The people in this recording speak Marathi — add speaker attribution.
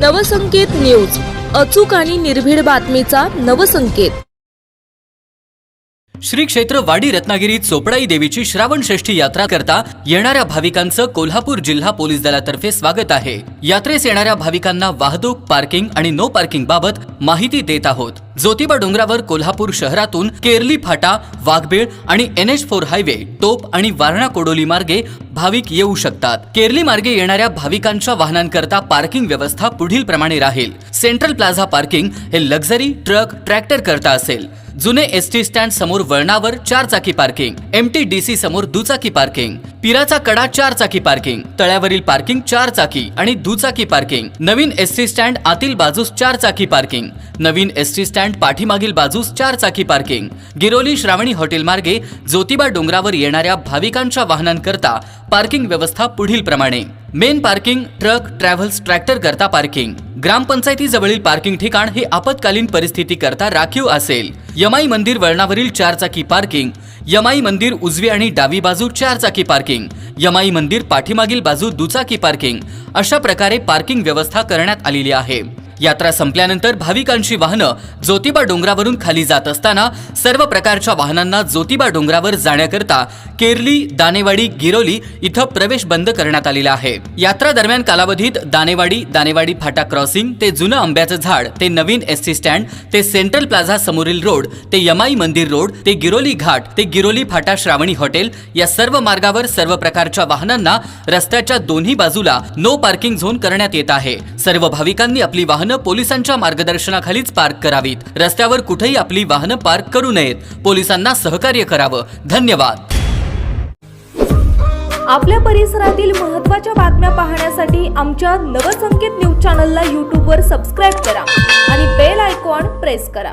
Speaker 1: नवसंकेत न्यूज. अचूक आणि निर्भीड बातमीचा नवसंकेत.
Speaker 2: श्री क्षेत्र वाडी रत्नागिरीत चोपडाई देवीची श्रावण षष्ठी यात्रा करता येणाऱ्या भाविकांचं कोल्हापूर जिल्हा पोलीस दलातर्फे स्वागत आहे. यात्रेस येणाऱ्या भाविकांना वाहतूक पार्किंग आणि नो पार्किंग बाबत माहिती देत आहोत. ज्योतिबा डोंगरावर कोल्हापूर शहरातून केरली फाटा वाघबीळ आणि एन एच फोर हायवे टोप आणि वारणा कोडोली मार्गे भाविक येऊ शकतात. केरली मार्गे येणाऱ्या भाविकांच्या वाहनांकरता पार्किंग व्यवस्था पुढील प्रमाणे राहील. सेंट्रल प्लाझा पार्किंग हे लक्झरी ट्रक ट्रॅक्टर करता असेल. जुने एस टी स्टँड समोर वळणावर चार चाकी parking M T D C समोर दुचाकी पार्किंग पिराचा कडा चार चाकी पार्किंग तळ्यावरील पार्किंग चार चाकी आणि दुचाकी पार्किंग नवीन एस टी स्टँड आतील बाजूस चार चाकी पार्किंग नवीन एस टी स्टँड पाठीमागील बाजूस चार चाकी पार्किंग. गिरोली श्रावणी हॉटेल मार्गे ज्योतिबा डोंगरावर येणाऱ्या भाविकांच्या वाहनांकरता पार्किंग व्यवस्था पुढील प्रमाणे. Main parking truck travels tractor करता पार्किंग. ग्रामपंचायतीजवळील पार्किंग ठिकाण हे आपत्कालीन परिस्थिती करता राखीव असेल. यमाई मंदिर वळणावरील चार चाकी पार्किंग. यमाई मंदिर उजवी आणि डावी बाजू चार चाकी पार्किंग. यमाई मंदिर पाठीमागील बाजू दुचाकी पार्किंग. अशा प्रकारे पार्किंग व्यवस्था करण्यात आलेली आहे. यात्रा संपल्यानंतर भाविकांची वाहनं ज्योतिबा डोंगरावरून खाली जात असताना सर्व प्रकारच्या वाहनांना ज्योतिबा डोंगरावर जाण्याकरता केरली दानेवाडी गिरोली इथं प्रवेश बंद करण्यात आलेला आहे. यात्रा दरम्यान कालावधीत दानेवाडी दानेवाडी फाटा क्रॉसिंग ते जुनं आंब्याचं झाड ते नवीन एस टी स्टँड ते सेंट्रल प्लाझा समोरील रोड ते यमाई मंदिर रोड ते गिरोली घाट ते गिरोली फाटा श्रावणी हॉटेल या सर्व मार्गावर सर्व प्रकारच्या वाहनांना रस्त्याच्या दोन्ही बाजूला नो पार्किंग झोन करण्यात येत आहे. सर्व भाविकांनी आपली वाहनं पोलिसांच्या मार्गदर्शनाखालीच पार्क करावीत. रस्त्यावर कुठेही आपली वाहनं पार्क करू नयेत. पोलिसांना सहकार्य करावं. धन्यवाद.
Speaker 3: आपल्या परिसरातील महत्त्वाच्या बातम्या पाहण्यासाठी आमच्या नवसंकेत न्यूज चॅनलला यूट्यूबवर सबस्क्राईब करा आणि बेल आयकॉन प्रेस करा.